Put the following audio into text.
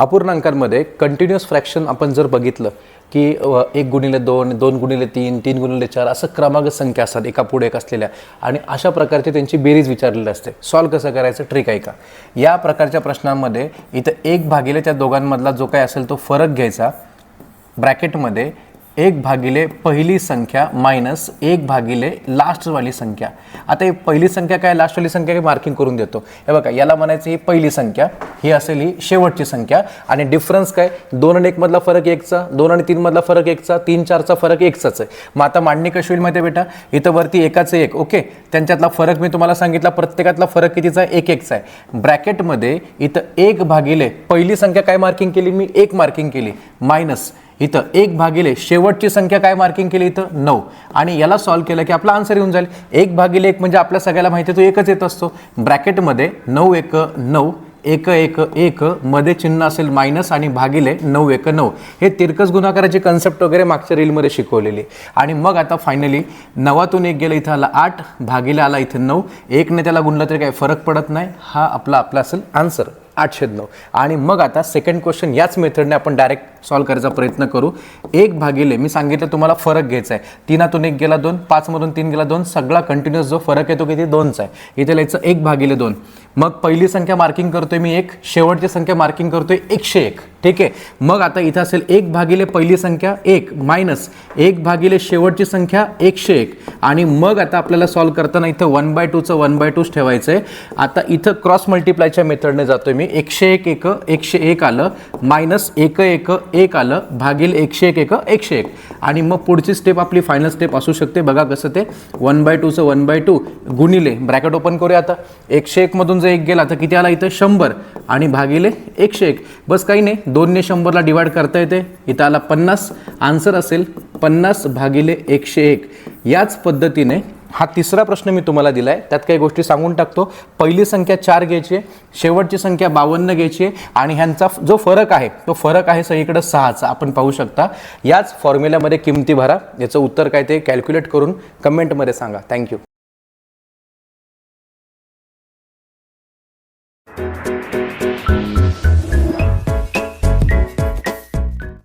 अपूर्णांकांमध्ये continuous fraction आपण जर बघितलं की एक गुणिले दोन दोन गुणिले तीन तीन गुणिले चार असं क्रमांक संख्या असतात एका पुढे एक असलेल्या. आणि अशा प्रकारची त्यांची बेरीज विचारलेली असते. सॉल्व कसं करायचं? ट्रिक आहे का? या प्रकारच्या प्रश्नांमध्ये इथं एक भागिले त्या दोघांमधला जो काय असेल तो फरक घ्यायचा. ब्रॅकेटमध्ये एक भागिले पहिली संख्या मायनस एक भागिले लास्टवाली संख्या. आता ही पहिली संख्या काय? लास्टवाली संख्या काय? मार्किंग करून देतो. हे बघा याला म्हणायचं ही पहिली संख्या ही असेल ही शेवटची संख्या. आणि डिफरन्स काय? दोन आणि एकमधला फरक एकचा दोन आणि तीनमधला फरक एकचा तीन चारचा फरक एकचाच आहे. मग आता मांडणी कशी होईल माहिती बेटा? इथं वरती एकाचं एक ओके त्यांच्यातला फरक मी तुम्हाला सांगितला प्रत्येकातला फरक कितीचा? एक एकचा आहे. ब्रॅकेटमध्ये इथं एक भागिले पहिली संख्या काय मार्किंग केली? मी एक मार्किंग केली. मायनस इथं एक भागिले शेवटची संख्या काय मार्किंग केली इथं? नऊ. आणि याला सॉल्व्ह केलं की आपला आन्सर येऊन जाईल. एक भागिले एक म्हणजे आपल्या सगळ्याला माहिती आहे तो एकच येत असतो. ब्रॅकेटमध्ये नऊ एक नऊ एक एक एक मध्ये चिन्ह असेल मायनस आणि भागिले नऊ एक नऊ. हे तिरकस गुणाकाराची कन्सेप्ट वगैरे मागच्या रीलमध्ये शिकवलेली. आणि मग आता फायनली नवातून एक गेलं इथं आला आठ भागिले आला इथं नऊ. एकने त्याला गुणलं तरी काही फरक पडत नाही. हा आपला आपला असेल आन्सर आठशे नऊ. आणि मग आता सेकंड क्वेश्चन याच मेथडने आपण डायरेक्ट सॉल्व्ह करायचा प्रयत्न करू. एक भागिले मी सांगितलं तुम्हाला फरक घ्यायचा आहे. तीनातून एक गेला दोन पाचमधून तीन गेला दोन सगळा कंटिन्युअस जो फरक आहे तो किती दोनचा आहे. इथे लिहायचं एक भागिले दोन. मग पहिली संख्या मार्किंग करतोय मी एक शेवटची संख्या मार्किंग करतोय एकशे एक. ठीक आहे? मग आता इथं असेल एक भागिले पहिली संख्या एक मायनस एक भागिले शेवटची संख्या एकशे एक. आणि मग आता आपल्याला सॉल्व्ह करताना इथं वन बाय टूचं वन बाय टूच ठेवायचं आहे आता इथं क्रॉस मल्टिप्लायच्या मेथडने जातोय मी. एकशे एक एक एकशे एक आलं मायनस एक एक एक आलं भागील एकशे एक एक एकशे एक. आणि मग पुढची स्टेप आपली फायनल स्टेप असू शकते. बघा कसं ते वन बाय टूचं वन बाय टू गुणिले ब्रॅकेट ओपन करूया आता. एकशे एकमधून जर एक गेला तर किती आला इथं? शंभर. आणि भागिले एकशे एक. बस काही नाही दोनने शंभरला डिवाइड करता येते. इथं आला पन्नास. आन्सर असेल पन्नास भागिले एकशे एक. याच पद्धतीने हा तिसरा प्रश्न मी तुम्हाला दिला आहे त्यात काही गोष्टी सांगून टाकतो. पहिली संख्या चार घ्यायची आहे. शेवटची संख्या बावन्न घ्यायची आहे. आणि ह्यांचा जो फरक आहे तो फरक आहे सगळीकडे सहाचा. आपण पाहू शकता. याच फॉर्म्युल्यामध्ये किमती भरा. याचं उत्तर काय ते कॅल्क्युलेट करून कमेंटमध्ये सांगा. थँक्यू